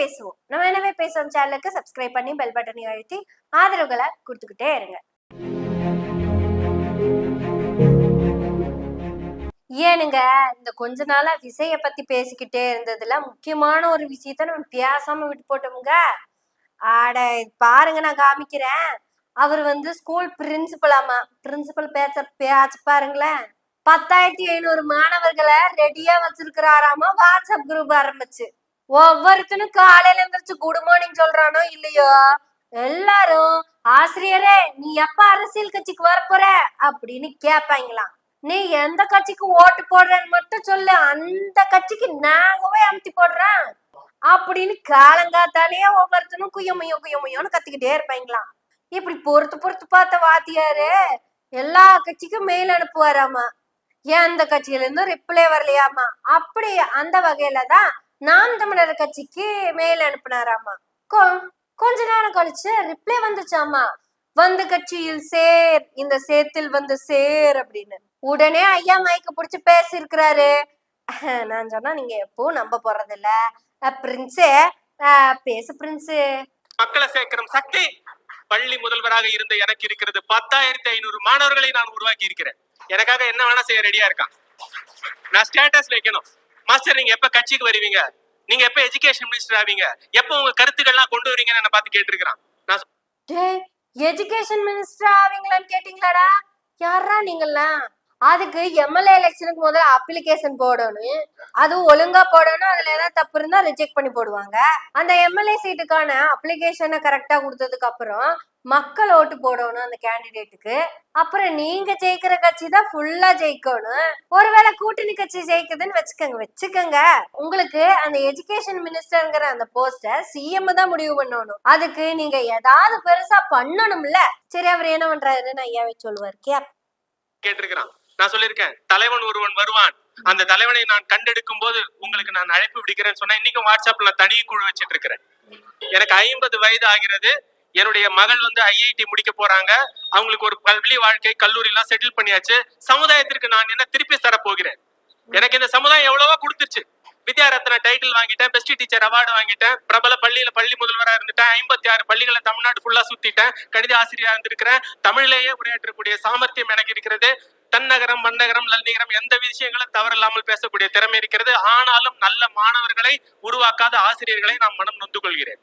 பேசுவோம். நம்ம என்னவே பேசுவோம் சேனலுக்கு சப்ஸ்கிரைப் பண்ணி பெல் பட்டனையும் அழுத்தி ஆதரவுகளை கொடுத்துக்கிட்டே இருங்க. ஏனுங்க இந்த கொஞ்ச நாளா விசைய பத்தி பேசிக்கிட்டே இருந்ததுல முக்கியமான ஒரு விஷயத்த நம்ம பேசாம விட்டு போட்டோமுங்க. ஆட பாருங்க நான் காமிக்கிறேன். அவர் வந்து ஸ்கூல் பிரின்சிபலாமா பிரின்சிபல் பேச்ச பேச்சு பாருங்களேன். பத்தாயிரத்தி ஐநூறு மாணவர்களை ரெடியா வச்சிருக்கிறாராமா? வாட்ஸ்அப் குரூப் ஆரம்பிச்சு. ஒவ்வொருத்தனும் காலையில எந்திரிச்சு குட் மார்னிங் சொல்றானோ இல்லையோ? எல்லாரும் ஆசிரியரே நீ எப்ப அரசியல் கட்சிக்கு வரப்போற? அப்படின்னு கேட்பாங்களாம் நீ எந்த கட்சிக்கு ஓட்டு போடுறேன்னு மட்டும் சொல்லு. அந்த கட்சிக்கு நாங்கவே அமுத்தி போடுறேன் அப்படின்னு காலங்காத்தாலேயே ஒவ்வொருத்தனும் குயமையோ குயமையோன்னு கத்திக்கிட்டே இருப்பாங்களாம். இப்படி பொறுத்து பொறுத்து பார்த்த வாத்தியாரு எல்லா கட்சிக்கும் மெயில் அனுப்புவாராமா? ஏன் அந்த கட்சியில இருந்தும் ரிப்ளை வரலையாமா? அப்படி அந்த வகையில தான் நாம் தமிழர் கட்சிக்கு மெயில் அனுப்புனாராமா? கொ- கொஞ்ச நேரம் கழிச்சு ரிப்ளை வந்துச்சாமா? வந்து கட்சியில் சேர் இந்த சேத்தில் வந்து சேர் அப்படின்னு. உடனே ஐயா மைக்க புடிச்சு பேசியிருக்கிறாரு. நான் சொன்னா நீங்க எப்பவும் நம்ப போறது இல்ல பிரின்ஸு பேசு பிரின்ஸு மக்களை சேர்க்கிற சக்தி. பள்ளி முதல்வராக இருந்த எனக்கு இருக்கிறது பத்தாயிரத்தி ஐநூறு மாணவர்களை நான் உருவாக்கி இருக்கிறேன் எனக்காக என்ன வேணா செய்ய ரெடியா இருக்கான் நான் ஸ்டேட்டஸ் வைக்கணும். மாஸ்டர் நீங்க எப்ப கட்சிக்கு வருவீங்க? நீங்க எப்ப எஜுகேஷன் மினிஸ்டர் ஆவீங்க? எப்ப உங்க கருத்துக்கள்லாம் கொண்டு வரீங்கன்னு என்ன பார்த்து கேட்டிருக்கிறான். நான் எஜுகேஷன் மினிஸ்டர் ஆவீங்களான்னு கேட்டீங்களாடா? யாரா நீங்கெல்லாம் அதுக்கு எம்எல்ஏ எலெக்ஷனுக்கு முதல்ல அப்ளிகேஷன் போடணும். அது ஒழுங்கா போடணும். அதுல ஏதாவது தப்பு இருந்தா ரிஜெக்ட் பண்ணி போடுவாங்க. அந்த எம்எல்ஏ சீட்டுக்கான அப்ளிகேஷனை கரெக்டா கொடுத்ததுக்கு அப்புறம் மக்கள் ஓட்டு போடணும் அந்த கேண்டிடேட்டுக்கு அப்புறம் நீங்க ஜெயிக்கிற கட்சி தான் ஃபுல்லா ஜெயிக்கணும். ஒருவேளை கூட்டணி கட்சி ஜெயிக்குதுன்னு வச்சுக்கோங்க வச்சுக்கோங்க. உங்களுக்கு அந்த எஜுகேஷன் மினிஸ்டர்ங்கிற அந்த போஸ்ட சிஎம் தான் முடிவு பண்ணணும். அதுக்கு நீங்க ஏதாவது பெருசா பண்ணணும்ல. சரி அவர் என்ன பண்றாருன்னு ஐயாவே சொல்லுவார். கேப். கேட்டிருக்கிறான். நான் சொல்லியிருக்கேன் தலைவன் ஒருவன் வருவான். அந்த தலைவனை நான் கண்டெடுக்கும் போது உங்களுக்கு நான் அழைப்பு விடுக்கிறேன்னு சொன்னா இன்னைக்கும் வாட்ஸ்அப்ல தனி குழு வச்சிட்டு இருக்கிறேன் எனக்கு ஐம்பது வயது ஆகிறது. என்னுடைய மகள் வந்து ஐஐடி முடிக்க போறாங்க. அவங்களுக்கு ஒரு பள்ளி வாழ்க்கை கல்லூரி எல்லாம் செட்டில் பண்ணியாச்சு. சமுதாயத்திற்கு நான் என்ன திருப்பி தர போகிறேன் எனக்கு இந்த சமுதாயம் எவ்வளவோ கொடுத்துருச்சு. வித்யாரத்ன டைட்டில் வாங்கிட்டேன் பெஸ்ட் டீச்சர் அவார்டு வாங்கிட்டேன். பிரபல பள்ளியில பள்ளி முதல்வராக இருந்துட்டேன். ஐம்பத்தி ஆறு பள்ளிகளை தமிழ்நாடு ஃபுல்லா சுத்திட்டேன். கணித ஆசிரியராக இருந்திருக்கிறேன். தமிழிலேயே உரையாற்றக்கூடிய சாமர்த்தியம் எனக்கு இருக்கிறது. தன்னகரம் மன்னகரம் நல்லிகரம் எந்த விஷயங்களும் தவறில்லாமல் பேசக்கூடிய திறமை இருக்கிறது. ஆனாலும் நல்ல மாணவர்களை உருவாக்காத ஆசிரியர்களை நான் மனம் நொந்து கொள்கிறேன்.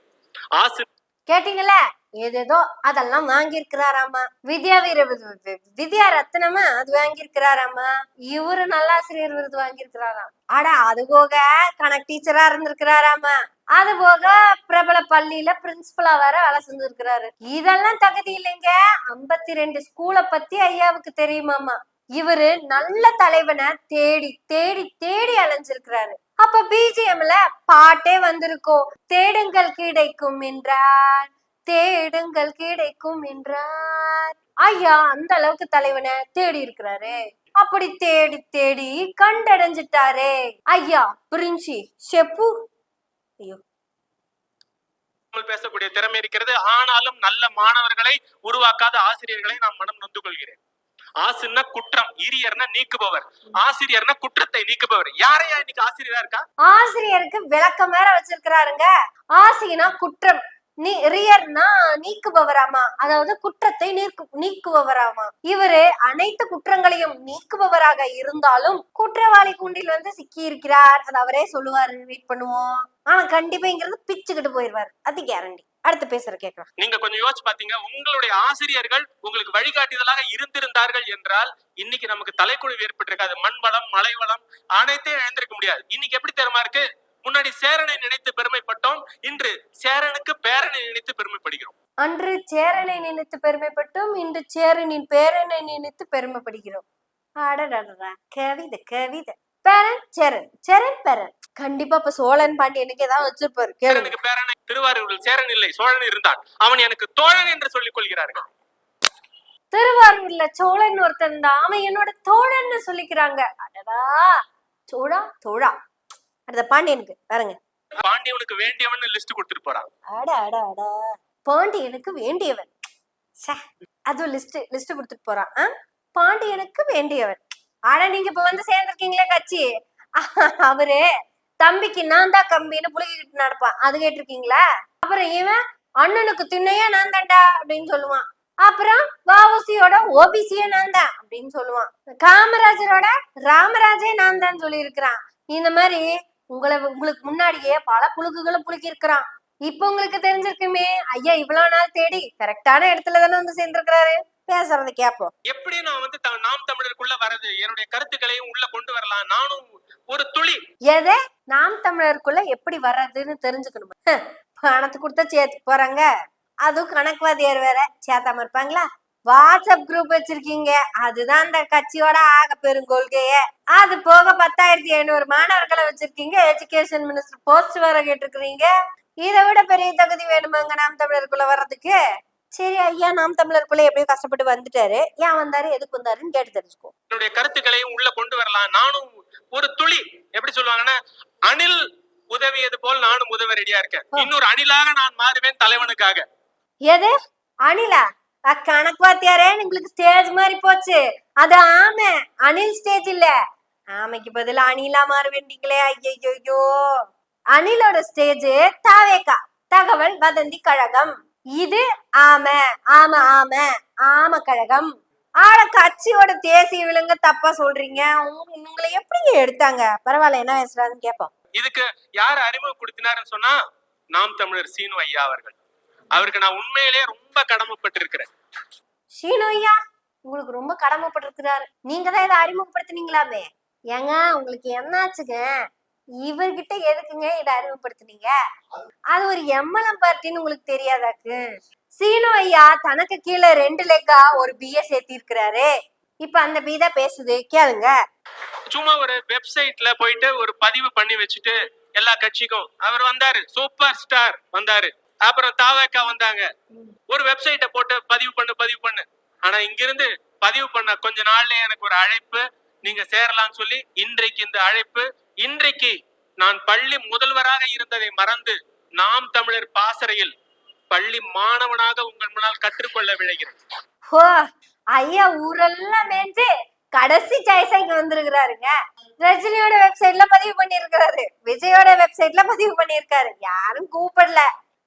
ஆசிரியர் கேட்டீங்களா ஏதேதோ அதெல்லாம் வாங்கியிருக்கிறாராமா? வித்யா வீர விருது வித்யா ரத்னமா அது வாங்கியிருக்கிறாராமா? இவரு நல்லாசிரியர் விருது வாங்கியிருக்கிறாராம். அட அது போக கணக்கு டீச்சரா இருந்திருக்கிறாராமா? அது போக பிரபல பள்ளியில பிரின்சிபலா வேற வேலை செஞ்சிருக்கிறாரு. இதெல்லாம் தகுதி இல்லைங்க. ஐம்பத்தி ரெண்டு ஸ்கூலை பத்தி ஐயாவுக்கு தெரியுமாமா? இவரு நல்ல தலைவனை தேடி தேடி தேடி அலைஞ்சிருக்கிறாரு. அப்ப பிஜிஎம்ல பாட்டே வந்திருக்கும். தேடுங்கள் கிடைக்கும் என்றார். தேடுங்கள் கிடைக்கும் என்றார். ஐயா அந்த அளவுக்கு தலைவனை தேடி இருக்கிறாரு. அப்படி தேடி தேடி கண்டடைஞ்சிட்டாரே. ஐயா புரிஞ்சி? செப்பு ஐயோ. பேசக்கூடிய திறமை இருக்கிறது. ஆனாலும் நல்ல மாணவர்களை உருவாக்காத ஆசிரியர்களை நான் மனம் நொந்து கொள்கிறேன். ஆசின்னா குற்றம் ஈரியர்னா நீக்குபவர். ஆசிரியர்னா குற்றத்தை நீக்குபவர். யாரையா இன்னைக்கு ஆசிரியரா இருக்கா? ஆசிரியருக்கு விளக்கம் வேற வச்சிருக்கிறாருங்க. ஆசினா குற்றம். நீ ரியர்னா நீக்குபவராமா? அதாவது குற்றத்தை நீக்கு நீக்குபவராமா? இவரு அனைத்து குற்றங்களையும் நீக்குபவராக இருந்தாலும் குற்றவாளி கூண்டில் வந்து சிக்கி இருக்கிறார் அது அவரே சொல்லுவாரு வெயிட் பண்ணுவோம். ஆனா கண்டிப்பாங்கிறது பிச்சுக்கிட்டு போயிருவாரு. அது கேரண்டி அடுத்து பேசுற கேட்கலாம். நீங்க கொஞ்சம் யோசிச்சு பாத்தீங்க உங்களுடைய ஆசிரியர்கள் உங்களுக்கு வழிகாட்டுதலாக இருந்திருந்தார்கள் என்றால் இன்னைக்கு நமக்கு தலைக்குழு ஏற்பட்டிருக்காது மண் வளம் மலை வளம் அனைத்தையும் இழந்திருக்க முடியாது. இன்னைக்கு எப்படி தெரியுமா இருக்கு? முன்னாடி சேரனை நினைத்து பெருமைப்பட்டோம். இன்று சேரனுக்கு பேரனை நினைத்து பெருமைப்படுகிறோம். அன்று சேரனை நினைத்து பெருமைப்பட்டும். இன்று சேரனின் பேரனை நினைத்து பெருமைப்படுகிறோம். அடடடடா. கவிதை கவிதை. பேரன் சேரன். சேரன் பேரன். கண்டிப்பா இப்ப சோழன் பாண்டியனுக்கு ஏதாவது வச்சிருப்பாரு. சேரனுக்கு பேரனை திருவாரூரில் சேரன் இல்லை சோழன் இருந்தான். அவன் எனக்கு தோழன் என்று சொல்லிக் கொள்கிறார்கள். திருவாரூர்ல சோழன் ஒருத்தன் தான் அவன் என்னோட தோழன்னு சொல்லிக்கிறாங்க. அடடா. சோழா தோழா. அடுத்த பாண்டியனுக்கு பாருங்க. பாண்டியவனுக்கு வேண்டியவன் லிஸ்ட் கொடுத்துட்டு போறான் அட அட அட. பாண்டியனுக்கு வேண்டியவன். அதுவும் லிஸ்ட் லிஸ்ட் கொடுத்துட்டு போறான்? பாண்டியனுக்கு வேண்டியவன். ஆனா நீங்க இப்ப வந்து சேர்ந்திருக்கீங்களே கட்சி. அவரு தம்பிக்கு நான் தான் கம்பின்னு புழுகிட்டு நடப்பான். அது கேட்டிருக்கீங்களா? அப்புறம் இவன் அண்ணனுக்கு திண்ணையே நான் தான்டா அப்படின்னு சொல்லுவான். அப்புறம் வாவுசியோட ஓபிசியே நான் தான் அப்படின்னு சொல்லுவான். காமராஜரோட ராமராஜே நான் தான் சொல்லி இருக்கிறான் இந்த மாதிரி உங்களை உங்களுக்கு முன்னாடியே பல புழுகுகளை புழுக்கி இருக்கிறான் இப்ப உங்களுக்கு தெரிஞ்சிருக்குமே. ஐயா இவ்வளவு நாள் தேடி கரெக்டான இடத்துல தானே வந்து சேர்ந்திருக்கிறாரு. பேசுறத கேப்போம். எப்படி நான் வந்து நாம் தமிழருக்குள்ள வரது என்னுடைய கருத்துக்களையும் உள்ள கொண்டு வரலாம். நானும் ஒரு துளி. எதை? நாம் தமிழருக்குள்ள எப்படி வர்றதுன்னு தெரிஞ்சுக்கணும். பணத்தை கொடுத்தா சேர்த்து போறாங்க. அதுவும் கணக்குவாதியார் வேற. சேர்த்தாம இருப்பாங்களா? வாட்ஸ்அப் குரூப் வச்சிருக்கீங்க. அதுதான் அந்த கட்சியோட ஆக பெருங்கொள்கையே அது போக பத்தாயிரத்தி ஐநூறு மாணவர்களை வச்சிருக்கீங்க. எஜுகேஷன் மினிஸ்டர் போஸ்ட் வேற கேட்டிருக்கிறீங்க. இதை விட பெரிய தகுதி வேணுமாங்க நாம் தமிழருக்குள்ள வர்றதுக்கு? சரி ஐயா நாம் தமிழருக்குள்ள எப்படியோ கஷ்டப்பட்டு வந்துட்டாரு. ஏன் வந்தாரு? எதுக்கு வந்தாருன்னு கேட்டு தெரிஞ்சுக்கோ என்னுடைய கருத்துக்களையும் உள்ள கொண்டு வரலாம். நானும் ஒரு துளி எப்படி சொல்லுவாங்கன்னா அணில் உதவியது போல் நானும் உதவ ரெடியா இருக்கேன். இன்னொரு அணிலாக நான் மாறுவேன் தலைவனுக்காக. எது? அனிலா அ, கணக்கு வாத்தியாரே உங்களுக்கு ஸ்டேஜ் மாதிரி போச்சு. அது ஆமை. அணில் ஸ்டேஜ் இல்ல. ஆமைக்கு பதிலா அணிலா மாற வேண்டிங்களே ஐயோ அணிலோட ஸ்டேஜ் தாவேக்கா. தகவல் வதந்தி கழகம். இது ஆமை. ஆம ஆம. ஆம கழகம். ஆட கட்சியோட தேசிய விலங்க தப்பா சொல்றீங்க. உங்களை எப்படிங்க எடுத்தாங்க? பரவாயில்ல என்ன பேசுறாங்கன்னு கேட்போம் இதுக்கு யார் அறிமுகப்படுத்தினாருன்னு சொன்னா நாம் தமிழர் சீனு ஐயா அவர்கள். அவருக்கு நான் உண்மையிலேயே ரொம்ப கடமைப்பட்டிருக்கிறேன். ஷீனு ஐயா உங்களுக்கு ரொம்ப கடமைப்பட்டிருக்கிறாரு. நீங்க தான் இதை அறிமுகப்படுத்துனீங்களாமே. ஏங்க உங்களுக்கு என்னாச்சுங்க? இவர்கிட்ட எதுக்குங்க இதை அறிமுகப்படுத்துனீங்க? அது ஒரு எம்எல்எம் பார்ட்டின்னு உங்களுக்கு தெரியாதாக்கு? சீனு ஐயா தனக்கு கீழே ரெண்டு லெக்கா ஒரு பிஏ சேர்த்தி இருக்கிறாரு இப்ப அந்த பி தான் பேசுது. கேளுங்க. சும்மா ஒரு வெப்சைட்ல போயிட்டு ஒரு பதிவு பண்ணி வச்சுட்டு எல்லா கட்சிக்கும் அவர் வந்தாரு. சூப்பர் ஸ்டார் வந்தாரு. அப்புறம் தாவேக்கா வந்தாங்க. ஒரு வெப்சைட்டை போட்டு பதிவு பண்ணு பதிவு பண்ணு. ஆனா இங்கிருந்து பதிவு பண்ண கொஞ்ச நாள்ல எனக்கு ஒரு அழைப்பு. நீங்க சேரலாம்னு சொல்லி இன்றைக்கு இந்த அழைப்பு. இன்றைக்கு நான் பள்ளி முதல்வராக இருந்ததை மறந்து நாம் தமிழர் பாசறையில் பள்ளி மாணவனாக உங்கள் முன்னால் கற்றுக்கொள்ள விழைகிறேன். ஹோ ஐயா ஊரெல்லாம் மேய்ஞ்சு கடைசி சாய்ஸா வந்திருக்கிறாருங்க. ரஜினியோட வெப்சைட்ல பதிவு பண்ணிருக்கிறாரு விஜயோட வெப்சைட்ல பதிவு பண்ணிருக்காரு யாரும் கூப்பிடல.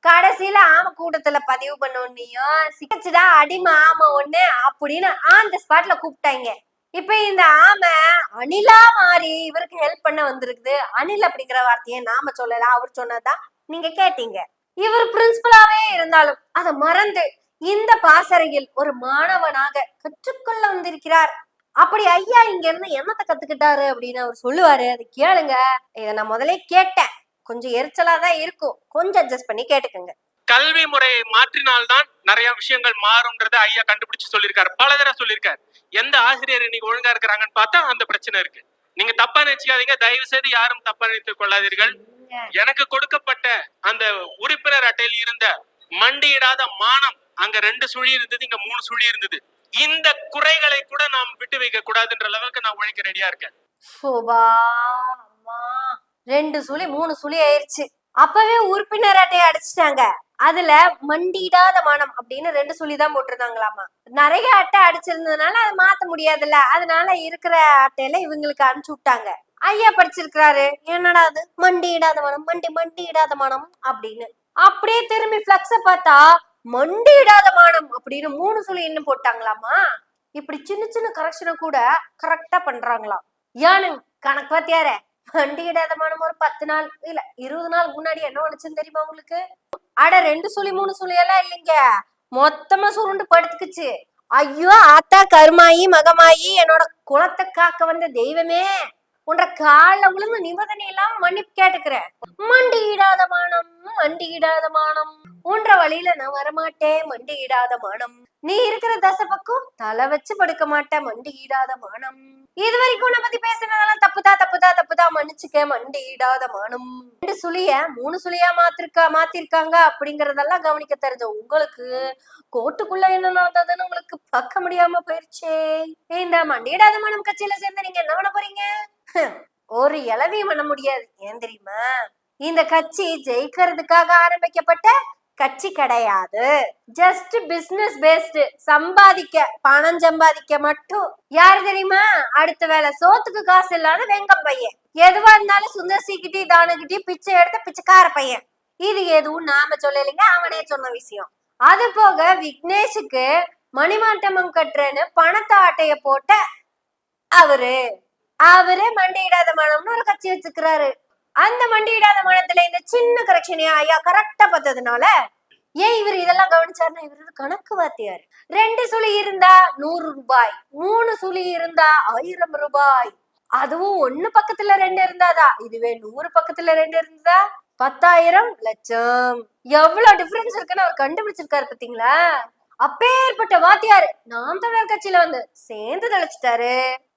கடைசியில ஆம கூட்டத்துல பதிவு பண்ண உடனேயும் சிக்கச்சுடா அடிமை ஆமை ஒண்ணு அப்படின்னு ஆன் த ஸ்பாட்ல கூப்பிட்டாங்க. இப்ப இந்த ஆமை அணிலா மாறி இவருக்கு ஹெல்ப் பண்ண வந்திருக்குது. அணில் அப்படிங்கிற வார்த்தையை நாம சொல்லல அவர் சொன்னதான் நீங்க கேட்டீங்க. இவர் பிரின்சிபலாவே இருந்தாலும் அதை மறந்து இந்த பாசறையில் ஒரு மாணவனாக கற்றுக்கொள்ள வந்திருக்கிறார். அப்படி ஐயா இங்க இருந்து என்னத்தை கத்துக்கிட்டாரு அப்படின்னு அவர் சொல்லுவாரு. அது கேளுங்க. இதை நான் முதல்ல கேட்டேன். கொஞ்சம் எரிச்சலா தான் இருக்கும். கொஞ்சம் அட்ஜஸ்ட் பண்ணி கேட்டுக்கோங்க. கல்வி முறையை மாற்றினால்தான் நிறைய விஷயங்கள் மாறும்ன்றத ஐயா கண்டுபிடிச்சு சொல்லியிருக்காரு. பல தடவை சொல்லியிருக்காரு. எந்த ஆசிரியர் இன்னைக்கு ஒழுங்கா இருக்கிறாங்கன்னு பார்த்தா அந்த பிரச்சனை இருக்கு. நீங்க தப்பா நினைச்சுக்காதீங்க. தயவு செய்து யாரும் தப்பா நினைத்துக் கொள்ளாதீர்கள். எனக்கு கொடுக்கப்பட்ட அந்த உறுப்பினர் அட்டையில் இருந்த மண்டியிடாத மானம் அங்க ரெண்டு சுழி இருந்தது இங்க மூணு சுழி இருந்தது. இந்த குறைகளை கூட நாம் விட்டு வைக்க கூடாதுன்ற லெவலுக்கு நான் உழைக்க ரெடியா இருக்கேன். ரெண்டு சுழி மூணு சுழி ஆயிருச்சு. அப்பவே உறுப்பினர் அட்டையை அடிச்சிட்டாங்க. அதுல மண்டிடாத மனம் அப்படின்னு ரெண்டு சுழி தான் போட்டிருந்தாங்களாமா. நிறைய அட்டை அடிச்சிருந்ததுனால அதை மாத்த முடியாதுல்ல. அதனால இருக்கிற அட்டையில இவங்களுக்கு அனுப்பிச்சு விட்டாங்க. ஐயா படிச்சிருக்கிறாரு. என்னடா அது? மண்டியிடாத மனம் மண்டி மண்டியிடாத மனம் அப்படின்னு. அப்படியே திரும்பி பிளக்ஸ பார்த்தா மண்டியிடாத மானம் அப்படின்னு மூணு சுழி இன்னும் போட்டாங்களாமா. இப்படி சின்ன சின்ன கரெக்ஷனை கூட கரெக்டா பண்றாங்களாம். யானுங்க கணக்கு பார்த்தியாரே? வண்டியிடாத மனம் ஒரு பத்து நாள் இல்ல இருபது நாள் முன்னாடி என்ன வந்துச்சுன்னு தெரியுமா உங்களுக்கு? அட ரெண்டு சுழி மூணு சுழி எல்லாம் இல்லைங்க. மொத்தமா சுருண்டு படுத்துக்குச்சு. ஐயோ ஆத்தா கருமாயி மகமாயி என்னோட குளத்தை காக்க வந்த தெய்வமே. உன்ற கால விழுந்து நிபந்தனை எல்லாம் மன்னிப்பு கேட்டுக்கிறேன். மண்டியிடாத மானம் மண்டியிடாத மானம். உன்ற வழியில நான் வரமாட்டேன் மண்டியிடாத மானம். நீ இருக்கிற தசை பக்கம் தலை வச்சு படுக்க மாட்டேன் மண்டியிடாத மானம். இது வரைக்கும் உன்னை பத்தி பேசுனதெல்லாம் தப்புதா தப்புதா தப்புதா மன்னிச்சுக்க மண்டியிடாத மானம். ரெண்டு சுழிய மூணு சுழியா மாத்திருக்கா மாத்திருக்காங்க அப்படிங்கறதெல்லாம் கவனிக்க தெரிஞ்ச உங்களுக்கு கோட்டுக்குள்ள என்ன நடந்ததுன்னு உங்களுக்கு பார்க்க முடியாம போயிருச்சே. இந்த மண்டியிடாத மானம் கட்சியில சேர்ந்து நீங்க என்ன பண்ண போறீங்க? ஒரு இளவையும் பண்ண முடியாது. ஏன் தெரியுமா? இந்த கட்சி ஜெயிக்கிறதுக்காக ஆரம்பிக்கப்பட்ட கட்சி கிடையாது. ஜஸ்ட் பிசினஸ் பேஸ்டு சம்பாதிக்க பணம் சம்பாதிக்க மட்டும். யாரு தெரியுமா? அடுத்த வேலை சோத்துக்கு காசு இல்லாத வெங்கம் பையன். எதுவா இருந்தாலும் சுந்தர்சிக்கிட்டி தானுகிட்டி பிச்சை எடுத்த பிச்சைக்கார பையன். இது எதுவும் நாம சொல்லலைங்க அவனே சொன்ன விஷயம். அது போக விக்னேஷுக்கு மணிமாண்டமம் கட்டுறேன்னு பணத்தை ஆட்டைய போட்ட அவரு. அவரே மண்டியிடாத மனம்னு ஒரு கட்சி வச்சுக்கிறாரு. அந்த மண்டியிடாத மனத்துல இந்த சின்ன கரெக்ஷனையா ஐயா கரெக்டா பார்த்ததுனால ஏன் இவர் இதெல்லாம் கவனிச்சாருன்னா இவர் கணக்கு வாத்தியார். ரெண்டு சுழி இருந்தா நூறு ரூபாய் மூணு சுழி இருந்தா ஆயிரம் ரூபாய். அதுவும் ஒண்ணு பக்கத்துல ரெண்டு இருந்தாதா? இதுவே நூறு பக்கத்துல ரெண்டு இருந்தா பத்தாயிரம் லட்சம். எவ்வளவு டிஃபரன்ஸ் இருக்குன்னு அவர் கண்டுபிடிச்சிருக்காரு பாத்தீங்களா அப்பேற்பட்ட வாத்தியார் நாம் தமிழர் கட்சியில வந்து சேர்ந்து தெளிச்சிட்டாரு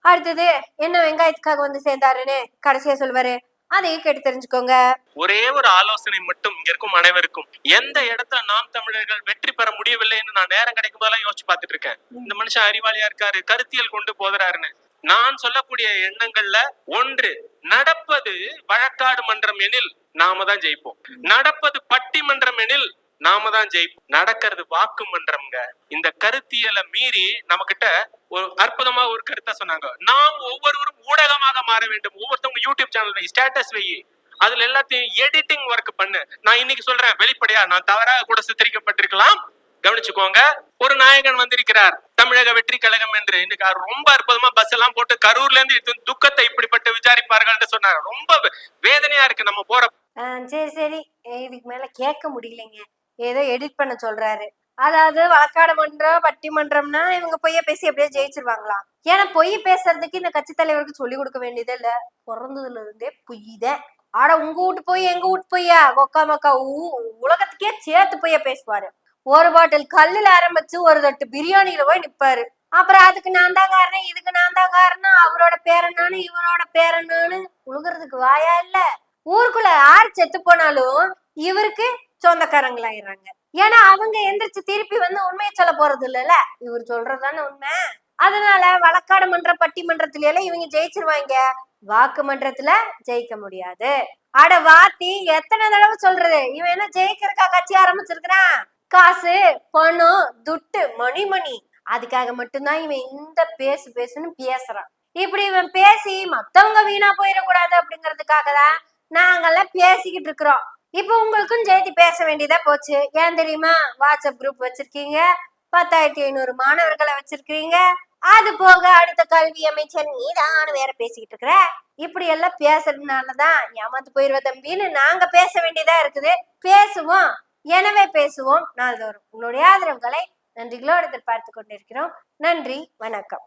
அடுத்தது என்ன வெங்காயத்துக்காக வந்து சேர்ந்தாருன்னு கடைசியா சொல்லுவாரு அதையும் கேட்டு தெரிஞ்சுக்கோங்க. ஒரே ஒரு ஆலோசனை மட்டும் இங்க இருக்கும் அனைவருக்கும். எந்த இடத்துல நாம் தமிழர்கள் வெற்றி பெற முடியவில்லைன்னு நான் நேரம் கிடைக்கும் போதெல்லாம் யோசிச்சு பார்த்துட்டு இருக்கேன். இந்த மனுஷன் அறிவாளியா இருக்காரு கருத்தியல் கொண்டு போகிறாருன்னு. நான் சொல்லக்கூடிய எண்ணங்கள்ல ஒன்று நடப்பது வழக்காடு மன்றம் எனில் நாம தான் ஜெயிப்போம். நடப்பது பட்டிமன்றம் எனில் நாம தான் ஜெயிப்போம். நடக்கிறது வாக்கு மன்றம்ங்க. இந்த கருத்தியலை மீறி நம்ம கிட்ட ஒரு அற்புதமா ஒரு கருத்தா சொன்னாங்க. நாம் ஒவ்வொருவரும் ஊடகமாக மாற வேண்டும். ஒவ்வொருத்தவங்க யூடியூப் சேனல் ஸ்டேட்டஸ் வை அதுல எல்லாத்தையும் எடிட்டிங் ஒர்க் பண்ணு. நான் இன்னைக்கு சொல்றேன் வெளிப்படையா நான் தவறாக கூட சித்தரிக்கப்பட்டிருக்கலாம். கவனிச்சுக்கோங்க. ஒரு நாயகன் வந்திருக்கிறார். தமிழக வெற்றி கழகம் என்று. இன்னைக்கு ரொம்ப அற்புதமா பஸ் எல்லாம் போட்டு கரூர்ல இருந்து துக்கத்தை இப்படிப்பட்டு விசாரிப்பார்கள் சொன்னார். ரொம்ப வேதனையா இருக்கு நம்ம போற சரி சரி. இதுக்கு மேல கேட்க முடியலைங்க. ஏதோ எடிட் பண்ண சொல்றாரு. அதாவது வழக்காடு மன்றம் பட்டிமன்றம்னா இவங்க பொய்ய பேசி எப்படியோ ஜெயிச்சிருவாங்களாம் ஏன்னா பொய் பேசுறதுக்கு இந்த கட்சி தலைவருக்கு சொல்லி கொடுக்க வேண்டியதே இல்ல. பிறந்ததுல இருந்தே பொய்தான் ஆட உங்க வீட்டு போய் எங்க வீட்டு பொய்யா? மொக்கா மக்கா ஊ- உலகத்துக்கே சேர்த்து பொய்ய பேசுவாரு. ஒரு பாட்டில் கல்லுல ஆரம்பிச்சு ஒரு தட்டு பிரியாணியில போய் நிப்பாரு. அப்புறம் அதுக்கு நான் தான் காரணம் இதுக்கு நான் தான் காரணம் அவரோட பேரனானு இவரோட பேரனானு உழுகுறதுக்கு வாயா இல்ல. ஊருக்குள்ள யார் செத்து போனாலும் இவருக்கு சொந்தக்காரங்களாயிடுறாங்க. ஏன்னா அவங்க எந்திரிச்சு திருப்பி வந்து உண்மையை சொல்ல போறது இல்லைல்ல? இவர் சொல்றதுதானே உண்மை. அதனால வழக்காடு மன்ற பட்டிமன்றத்துல எல்லாம் இவங்க ஜெயிச்சிருவாங்க. வாக்கு மன்றத்துல ஜெயிக்க முடியாது. அட வாத்தி எத்தனை தடவை சொல்றது? இவன் என்ன ஜெயிக்கிறக்கா கட்சி ஆரம்பிச்சிருக்கிறான்? காசு பணம் துட்டு மணி மணி. அதுக்காக மட்டும்தான் இவன் இந்த பேசு பேசுன்னு பேசுறான். இப்படி இவன் பேசி மத்தவங்க வீணா போயிடக்கூடாது அப்படிங்கறதுக்காக தான் நாங்கெல்லாம் பேசிக்கிட்டு இருக்கிறோம். இப்போ உங்களுக்கும் ஜெயதி பேச வேண்டியதா போச்சு. ஏன் தெரியுமா? வாட்ஸ்அப் குரூப் வச்சிருக்கீங்க. பத்தாயிரத்தி ஐநூறு மாணவர்களை வச்சிருக்கீங்க. அது போக அடுத்த கல்வி அமைச்சர் நீதான் வேற பேசிக்கிட்டு இருக்கிற. இப்படி எல்லாம் பேசுறதுனாலதான் ஏமாத்து போயிருவ தம்பின்னு நாங்க பேச வேண்டியதா இருக்குது. பேசுவோம். எனவே பேசுவோம். நாள்தோறும் உங்களுடைய ஆதரவுகளை நன்றிகளோடு எதிர்பார்த்து கொண்டிருக்கிறோம். நன்றி. வணக்கம்.